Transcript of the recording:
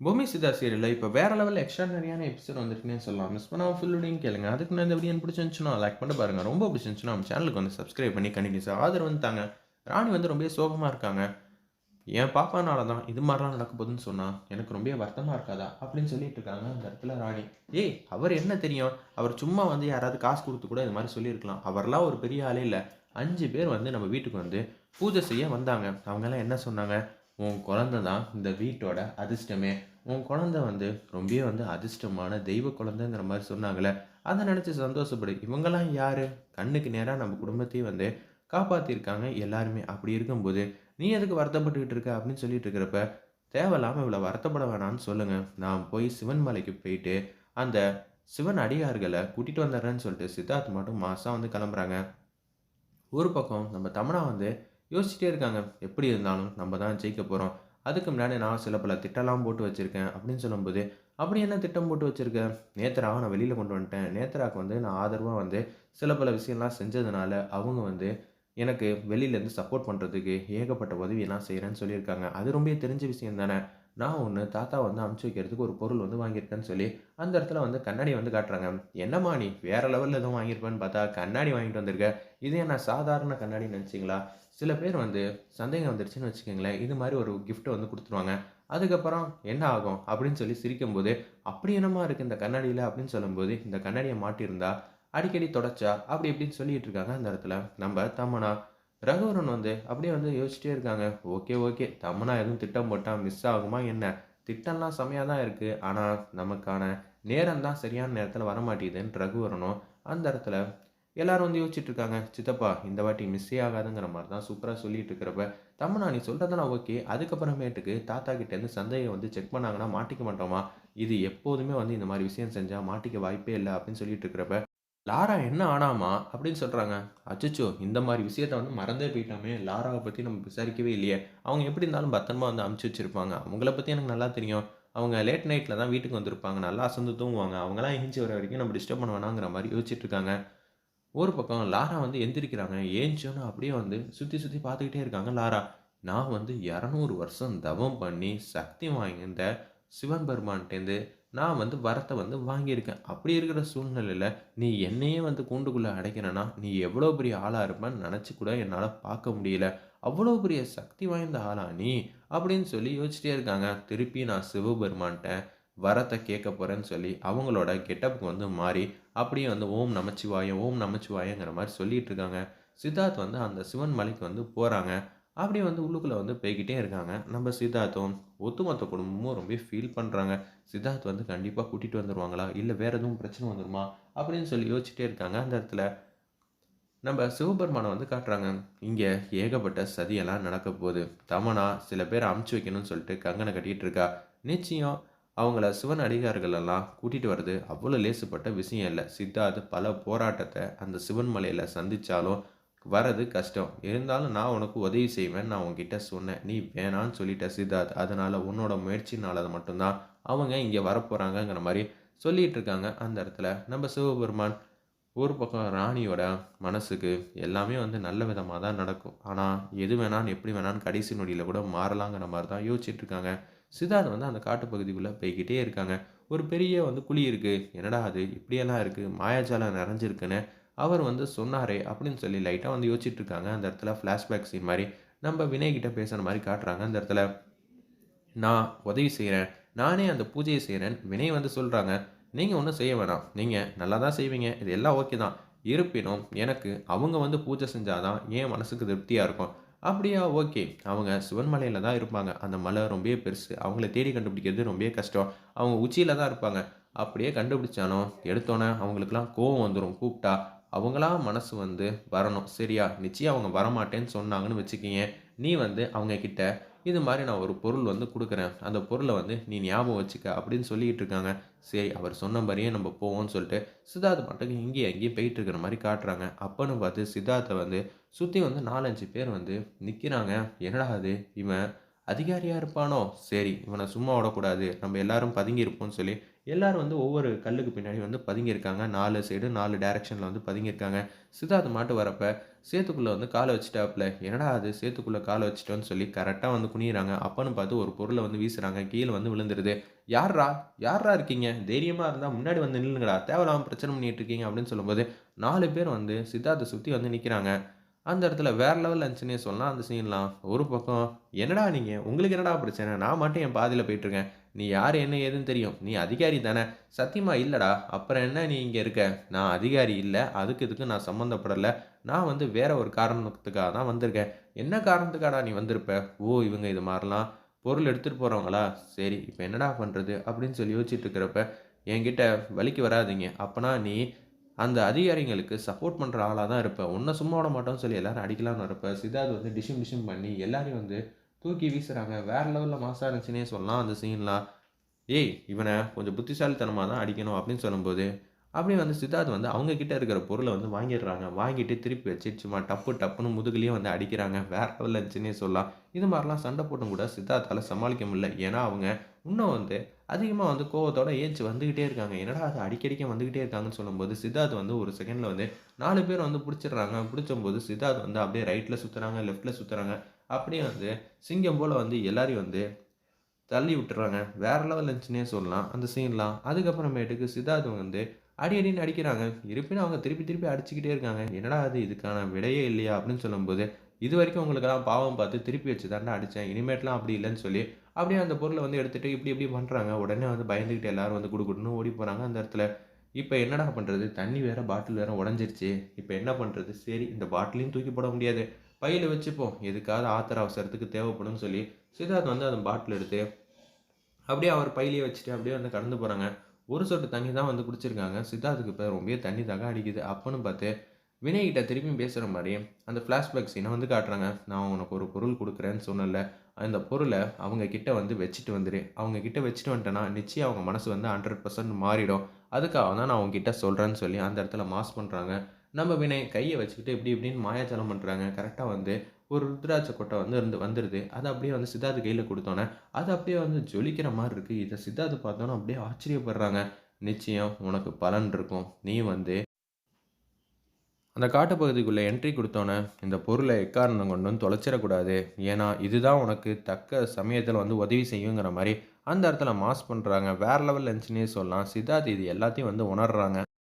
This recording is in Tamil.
பூமி சிதா சீரியலில் இப்போ வேற லெவல் எக்ஸ்ட்ரானரியான எபிசோட் வந்துருக்குன்னு சொல்லலாம். மிஸ் பண்ணாமல் ஃபுல்லுடையும் கேளுங்க. அதுக்கு நான் இந்த வீடியோ பிடிச்சிருந்துச்சுன்னா லைக் பண்ணி பாருங்க. ரொம்ப பிடிச்சிருந்துச்சுன்னா நம்ம சேனலுக்கு வந்து சப்ஸ்கிரைப் பண்ணி கண்டினியூஸாக ஆதரவு தாங்க. ராணி வந்து ரொம்ப சோகமாக இருக்காங்க. என் பாப்பானால தான் இது மாதிரிலாம் நடக்க போகுதுன்னு சொன்னால் எனக்கு ரொம்ப வருத்தமாக இருக்காதா? அப்படின்னு சொல்லிட்டு இருக்காங்க அந்த இடத்துல ராணி. ஏய் அவர் என்ன தெரியும்? அவர் சும்மா வந்து யாராவது காசு கொடுத்து கூட இது மாதிரி சொல்லியிருக்கலாம். அவர்லாம் ஒரு பெரிய ஆளே இல்லை. அஞ்சு பேர் வந்து நம்ம வீட்டுக்கு வந்து பூஜை செய்ய வந்தாங்க. அவங்கெல்லாம் என்ன சொன்னாங்க? உன் குழந்தை தான் இந்த வீட்டோட அதிர்ஷ்டமே. உன் குழந்தை வந்து ரொம்பவே வந்து அதிர்ஷ்டமான தெய்வ குழந்தைங்கிற மாதிரி சொன்னாங்களே. அதை நினச்சி சந்தோஷப்படு. இவங்கெல்லாம் யார்? கண்ணுக்கு நேராக நம்ம குடும்பத்தையும் வந்து காப்பாற்றிருக்காங்க எல்லாருமே அப்படி இருக்கும்போது நீ எதுக்கு வருத்தப்பட்டுக்கிட்டு இருக்க? அப்படின்னு சொல்லிட்டு இருக்கிறப்ப தேவையில்லாமல் இவ்வளோ வருத்தப்பட வேணாம்னு சொல்லுங்கள் நான் போய் சிவன் மலைக்கு போயிட்டு அந்த சிவன் அடியார்களை கூட்டிகிட்டு வந்துடுறேன்னு சொல்லிட்டு சித்தார்த் மட்டும் மாதம் வந்து கிளம்புறாங்க. ஒரு பக்கம் நம்ம தமிழா வந்து யோசிச்சுட்டே இருக்காங்க. எப்படி இருந்தாலும் நம்ம தான் ஜெயிக்க போகிறோம் அதுக்கு முன்னாடி நான் சில பல திட்டம்லாம் போட்டு வச்சுருக்கேன் அப்படின்னு சொல்லும்போது அப்படி என்ன திட்டம் போட்டு வச்சுருக்கேன் நேத்ராவை நான் வெளியில் கொண்டு வந்துட்டேன். நேத்ராவுக்கு வந்து நான் ஆதரவாக வந்து சில பல விஷயம்லாம் செஞ்சதுனால அவங்க வந்து எனக்கு வெளியிலேருந்து சப்போர்ட் பண்ணுறதுக்கு ஏகப்பட்ட உதவியெல்லாம் செய்கிறேன்னு சொல்லியிருக்காங்க. அது ரொம்ப தெரிஞ்ச விஷயம் தானே? நான் ஒன்று தாத்தா வந்து அமுச்சு வைக்கிறதுக்கு ஒரு பொருள் வந்து வாங்கியிருக்கேன்னு சொல்லி அந்த இடத்துல வந்து கண்ணாடி வந்து காட்டுறாங்க. என்னம்மா நீ வேறு லெவலில் எதுவும் வாங்கியிருப்பேன்னு பார்த்தா கண்ணாடி வாங்கிட்டு வந்திருக்க. இது என்ன சாதாரண கண்ணாடி நினச்சிங்களா? சில பேர் வந்து சந்தேகம் வந்துருச்சுன்னு வச்சுக்கோங்களேன். இது மாதிரி ஒரு கிஃப்ட்டை வந்து கொடுத்துருவாங்க. அதுக்கப்புறம் என்ன ஆகும் அப்படின்னு சொல்லி சிரிக்கும்போது அப்படி என்னமா இருக்குது இந்த கண்ணாடியில் அப்படின்னு சொல்லும்போது இந்த கண்ணாடியை மாட்டியிருந்தா அடிக்கடி தொடச்சா? அப்படி இப்படின்னு சொல்லிட்டு இருக்காங்க அந்த இடத்துல. நம்ம தமனா ரகுவரன் வந்து அப்படியே வந்து யோசிச்சிட்டே இருக்காங்க. Okay okay. தமனா எதுவும் திட்டம் போட்டால் மிஸ் ஆகுமா என்ன? திட்டம்லாம் செம்மையாக தான் இருக்குது ஆனால் நமக்கான நேரம் தான் சரியான நேரத்தில் வரமாட்டேங்குதுன்னு ரகுவரனும் அந்த இடத்துல எல்லாரும் வந்து யோசிச்சுட்டு இருக்காங்க. சித்தப்பா இந்த வாட்டி மிஸ்ஸே ஆகாதுங்கிற மாதிரி தான் சூப்பராக சொல்லிட்டு இருக்கிறப்ப தம்மனா நீ சொல்கிறதெல்லாம் ஓகே அதுக்கப்புறமேட்டுக்கு தாத்தா கிட்டேருந்து சந்தேகம் வந்து செக் பண்ணாங்கன்னா மாட்டிக்க மாட்டோமா? இது எப்போதுமே வந்து இந்த மாதிரி விஷயம் செஞ்சால் மாட்டிக்க வாய்ப்பே இல்லை அப்படின்னு சொல்லிட்டு இருக்கிறப்ப லாரா என்ன ஆனாமா அப்படின்னு சொல்கிறாங்க அச்சச்சோ இந்த மாதிரி விஷயத்த வந்து மறந்தே போயிட்டோமே லாராவை பற்றி நம்ம விசாரிக்கவே இல்லையே. அவங்க எப்படி இருந்தாலும் பத்திரமா வந்து அமுச்சு வச்சுருப்பாங்க. அவங்கள பற்றி எனக்கு நல்லா தெரியும். அவங்க லேட் நைட்டில் தான் வீட்டுக்கு வந்திருப்பாங்க. நல்லா அசந்து தூங்குவாங்க. அவங்களாம் எழுஞ்சி வர வரைக்கும் நம்ம டிஸ்டர்ப் பண்ண வேணாங்கிற மாதிரி யோசிச்சுட்ருக்காங்க ஒரு பக்கம் லாரா வந்து எந்திரிக்கிறாங்க. ஏஞ்சோன்னு அப்படியே வந்து சுற்றி சுற்றி பார்த்துக்கிட்டே இருக்காங்க லாரா. நான் வந்து இரநூறு வருஷம் தவம் பண்ணி சக்தி வாங்கியிருந்த சிவன் பெருமான்ட்டேருந்து நான் வந்து வரத்தை வந்து வாங்கியிருக்கேன். அப்படி இருக்கிற சூழ்நிலையில் நீ என்னையே வந்து கூண்டுக்குள்ளே அடைக்கிறேன்னா நீ எவ்வளோ பெரிய ஆளாக இருப்பேன்னு நினச்சி கூட என்னால் பார்க்க முடியல. அவ்வளோ பெரிய சக்தி வாய்ந்த ஆளா நீ அப்படின்னு சொல்லி யோசிச்சிட்டே இருக்காங்க. திருப்பி நான் சிவபெருமான்ட்ட வரத்தை கேட்க போகிறேன்னு சொல்லி அவங்களோட கெட்டப்புக்கு வந்து மாறி அப்படியே வந்து ஓம் நமச்சிவாயம் ஓம் நமச்சிவாயங்கிற மாதிரி சொல்லிகிட்டு இருக்காங்க. சித்தார்த் வந்து அந்த சிவன் மலைக்கு வந்து போகிறாங்க அப்படியே வந்து உள்ளுக்குள்ளே வந்து போய்கிட்டே இருக்காங்க. நம்ம சித்தார்த்தும் ஒத்துமொத்த குடும்பமும் ரொம்ப ஃபீல் பண்ணுறாங்க சித்தார்த் வந்து கண்டிப்பாக கூட்டிகிட்டு வந்துடுவாங்களா இல்லை வேறு எதுவும் பிரச்சனை வந்துருமா? அப்படின்னு சொல்லி யோசிச்சுட்டே இருக்காங்க. அந்த இடத்துல நம்ம சிவபெருமானை வந்து காட்டுறாங்க. இங்கே ஏகப்பட்ட சதியெல்லாம் நடக்க போகுது. தமனா சில பேர் அமுச்சு வைக்கணும்னு சொல்லிட்டு கங்கனை கட்டிகிட்டு இருக்கா. நிச்சயம் அவங்கள சிவன் அடிகார்கள் எல்லாம் கூட்டிகிட்டு வர்றது அவ்வளோ லேசுப்பட்ட விஷயம் இல்லை. சித்தார்த் பல போராட்டத்தை அந்த சிவன் மலையில் சந்தித்தாலும் வரது கஷ்டம். இருந்தாலும் நான் உனக்கு உதவி செய்வேன் நான் உன்கிட்ட சொன்னேன். நீ வேணான்னு சொல்லிட்ட சித்தார்த். அதனால் உன்னோட முயற்சினால மட்டும்தான் அவங்க இங்கே வரப்போகிறாங்கங்கிற மாதிரி சொல்லிகிட்டு இருக்காங்க அந்த இடத்துல நம்ம சிவபெருமான் ஒரு பக்கம் ராணியோட மனசுக்கு எல்லாமே வந்து நல்ல விதமாக தான் நடக்கும். ஆனால் எது வேணான்னு எப்படி வேணான்னு கடைசி நொடியில் கூட மாறலாங்கிற மாதிரி தான் யோசிச்சுட்டு இருக்காங்க சித்தார்த் வந்து அந்த காட்டுப்பகுதிக்குள்ளே போய்கிட்டே இருக்காங்க. ஒரு பெரிய வந்து குழி இருக்குது என்னடா அது? இப்படியெல்லாம் இருக்குது மாயாஜாலம் நிறைஞ்சிருக்குன்னு அவர் வந்து சொன்னாரே அப்படின்னு சொல்லி லைட்டாக வந்து யோசிச்சுட்டு இருக்காங்க அந்த இடத்துல ஃப்ளாஷ்பேக் சீன் மாதிரி நம்ம வினய்கிட்ட பேசுகிற மாதிரி காட்டுறாங்க. அந்த இடத்துல நான் உதவி செய்கிறேன் நானே அந்த பூஜையை செய்கிறேன் வினய் வந்து சொல்கிறாங்க நீங்கள் ஒன்றும் செய்ய வேணாம். நீங்கள் நல்லா தான் செய்வீங்க. இது எல்லாம் ஓகே தான். இருப்பினும் எனக்கு அவங்க வந்து பூஜை செஞ்சாதான் என் மனசுக்கு திருப்தியாக இருக்கும். அப்படியா? ஓகே அவங்க சிவன்மலையில் தான் இருப்பாங்க. அந்த மலை ரொம்ப பெருசு. அவங்கள தேடி கண்டுபிடிக்கிறது ரொம்ப கஷ்டம். அவங்க உச்சியில் தான் இருப்பாங்க. அப்படியே கண்டுபிடிச்சாலும் எடுத்தோன்னே அவங்களுக்குலாம் கோவம் வந்துடும் கூப்பிட்டா அவங்களா மனசு வந்து வரணும். சரியா? நிச்சயம் அவங்க வரமாட்டேன்னு சொன்னாங்கன்னு வச்சுக்கிங்க. நீ வந்து அவங்க கிட்ட இது மாதிரி நான் ஒரு பொருள் வந்து கொடுக்குறேன். அந்த பொருளை வந்து நீ ஞாபகம் வச்சுக்க அப்படின்னு சொல்லிட்டு இருக்காங்க. சரி அவர் சொன்ன மாதிரியே நம்ம போவோம்னு சொல்லிட்டு சித்தார்த் மட்டும் இங்கேயும் அங்கேயும் போயிட்டு இருக்கிற மாதிரி காட்டுறாங்க. அப்பன்னு பார்த்து சித்தார்த்தை வந்து சுற்றி வந்து நாலஞ்சு பேர் வந்து நிற்கிறாங்க என்னடா அது? இவன் அதிகாரியாக இருப்பானோ? சரி இவனை சும்மா விடக்கூடாது. நம்ம எல்லாரும் பதுங்கி இருப்போம்னு சொல்லி எல்லாரும் வந்து ஒவ்வொரு கல்லுக்கு பின்னாடி வந்து பதுங்கியிருக்காங்க. நாலு சைடு நாலு டேரெக்ஷனில் வந்து பதுங்கியிருக்காங்க. சித்தார்த்து மாட்டு வரப்ப சேத்துக்குள்ளே வந்து காலை வச்சுட்டாப்புல. என்னடா அது? சேத்துக்குள்ளே காலை வச்சுட்டோன்னு சொல்லி கரெக்டாக வந்து குனியிறாங்க. அப்பன்னு பார்த்து ஒரு பொருளை வந்து வீசுகிறாங்க கீழே வந்து விழுந்துருது. யார்ரா யார்ரா இருக்கீங்க? தைரியமாக இருந்தால் முன்னாடி வந்து நில்லுங்கடா. தேவையில்லாமல் பிரச்சனை பண்ணிட்டு இருக்கீங்க. அப்படின்னு சொல்லும்போது நாலு பேர் வந்து சித்தார்த்தை சுற்றி வந்து நிற்கிறாங்க அந்த இடத்துல வேறு லெவலில் இருந்துச்சுன்னே சொல்லலாம். அந்த சீன்லாம் ஒரு பக்கம் என்னடா நீங்கள் உங்களுக்கு என்னடா பிரச்சனை? நான் மட்டும் என் பாதியில் போயிட்டுருக்கேன் நீ யார் என்ன ஏதுன்னு தெரியும். நீ அதிகாரி தானே. சத்தியமா இல்லைடா. அப்புறம் என்ன நீ இங்கே இருக்க? நான் அதிகாரி இல்லை. அதுக்கு இதுக்கு நான் சம்மந்தப்படலை நான் வந்து வேற ஒரு காரணத்துக்காக தான் வந்திருக்கேன். என்ன காரணத்துக்காடா நீ வந்திருப்ப? ஓ இவங்க இது மாதிரிலாம் பொருள் எடுத்துகிட்டு போகிறவங்களா சரி இப்போ என்னடா பண்ணுறது அப்படின்னு சொல்லி யோசிச்சுட்டு இருக்கிறப்ப என்கிட்ட வலிக்கு வராதீங்க. அப்போனா நீ அந்த அதிகாரிங்களுக்கு சப்போர்ட் பண்ணுற ஆளாக தான் இருப்பேன் உன்னை சும்மா விட மாட்டோம்னு சொல்லி எல்லோரும் அடிக்கலாம்னு இருப்பேன் சித்தார்த் வந்து டிஷிம் டிஷிம் பண்ணி எல்லாரையும் வந்து தூக்கி வீசுகிறாங்க வேறு லெவலில் மாசாக இருந்துச்சுன்னே சொல்லலாம் அந்த சீன்லாம் ஏய் இவனை கொஞ்சம் புத்திசாலித்தனமாக தான் அடிக்கணும் அப்படின்னு சொல்லும்போது அப்படியே வந்து சித்தார்த் வந்து அவங்கக்கிட்ட இருக்கிற பொருளை வந்து வாங்கிடுறாங்க. வாங்கிட்டு திருப்பி வச்சு சும்மா டப்பு டப்புன்னு முதுகுலேயும் வந்து அடிக்கிறாங்க. வேற லெவலில் இருந்துச்சுன்னே சொல்லலாம். இது மாதிரிலாம் சண்டை போட்டும் கூட சித்தார்த்தால் சமாளிக்க முடியல. ஏன்னா அவங்க இன்னும் வந்து அதிகமாக வந்து கோவத்தோட ஏச்சு வந்துக்கிட்டே இருக்காங்க. என்னடா அது அடிக்கடிக்க வந்துக்கிட்டே இருக்காங்கன்னு சொல்லும்போது சித்தார்த் வந்து ஒரு செகண்டில் வந்து நாலு பேர் வந்து பிடிச்சிடுறாங்க. பிடிச்சும்போது சித்தார்த் வந்து அப்படியே ரைட்டில் சுற்றுறாங்க லெஃப்ட்டில் சுற்றுறாங்க அப்படியே வந்து சிங்கம் போல் வந்து எல்லாரையும் வந்து தள்ளி விட்டுறாங்க. வேற லெவல் இருந்துச்சுன்னே சொல்லலாம். அந்த சீன்லாம் அதுக்கப்புறமேட்டுக்கு சித்தார்த் வந்து அடி அடின்னு அடிக்கிறாங்க. இருப்பினும் அவங்க திருப்பி திருப்பி அடிச்சுக்கிட்டே இருக்காங்க. என்னடா அது இதுக்கான விடையே இல்லையா? அப்படின்னு சொல்லும்போது இது வரைக்கும் உங்களுக்கெல்லாம் பாவம் பார்த்து திருப்பி வச்சு தாண்டா அடித்தேன் இனிமேட்லாம் அப்படி இல்லைன்னு சொல்லி அப்படியே அந்த பொருளை வந்து எடுத்துகிட்டு இப்படி இப்படி பண்ணுறாங்க உடனே வந்து பயந்துக்கிட்டு எல்லாரும் வந்து கொடுக்கணும்னு ஓடி போகிறாங்க அந்த இடத்துல. இப்போ என்னடா பண்ணுறது தண்ணி வேற பாட்டில் வேறு உடஞ்சிருச்சு. இப்போ என்ன பண்ணுறது சரி இந்த பாட்டிலையும் தூக்கி போட முடியாது. பையில் வச்சுப்போம் எதுக்காவது ஆத்திர அவசரத்துக்கு தேவைப்படும்னு சொல்லி சித்தார்த் வந்து அந்த பாட்டில் எடுத்து அப்படியே அவர் பையிலேயே வச்சுட்டு அப்படியே வந்து கடந்து போகிறாங்க ஒரு சொட்டு தண்ணி தான் வந்து குடிச்சிருக்காங்க. சித்தார்த்துக்கு இப்போ ரொம்ப தண்ணி தாங்க அடிக்குது. அப்போன்னு பார்த்து வினய்கிட்ட திருப்பியும் பேசுகிற மாதிரி அந்த ஃப்ளாஷ்பேக் சீனை வந்து காட்டுறாங்க. நான் உனக்கு ஒரு பொருள் கொடுக்குறேன்னு சொன்னல அந்த பொருளை அவங்க கிட்ட வந்து வச்சுட்டு வந்துடு அவங்க கிட்ட வச்சுட்டு வந்துட்டேன்னா நிச்சயம் அவங்க மனசு வந்து ஹண்ட்ரட் பர்சன்ட் மாறிடும். அதுக்காக தான் நான் உங்ககிட்ட சொல்கிறேன்னு சொல்லி அந்த இடத்துல மாஸ் பண்ணுறாங்க நம்ம வினை கையை வச்சுக்கிட்டு இப்படி இப்படின்னு மாயாஜலம் பண்ணுறாங்க கரெக்டாக வந்து ஒரு ருத்ராட்ச கொட்டை வந்து இருந்து வந்துடுது அதை அப்படியே வந்து சித்தார்த்து கையில் கொடுத்தோன்னே அது அப்படியே வந்து ஜொலிக்கிற மாதிரி இருக்குது இதை சித்தார்த்து பார்த்தோன்னா அப்படியே ஆச்சரியப்படுறாங்க. நிச்சயம் உனக்கு பலன் இருக்கும். நீ வந்து அந்த காட்டுப்பகுதிக்குள்ளே என்ட்ரி கொடுத்தோன்னே இந்த பொருளை எக்காரணம் கொண்டும் தொலைச்சிடக்கூடாது. ஏன்னா இதுதான் உனக்கு தக்க சமயத்தில் வந்து உதவி செய்யுங்கிற மாதிரி அந்த இடத்துல மாஸ் பண்ணுறாங்க வேற லெவல் இருந்துச்சுன்னே சொல்லலாம். சித்தார்த் இது எல்லாத்தையும் வந்து உணர்றாங்க.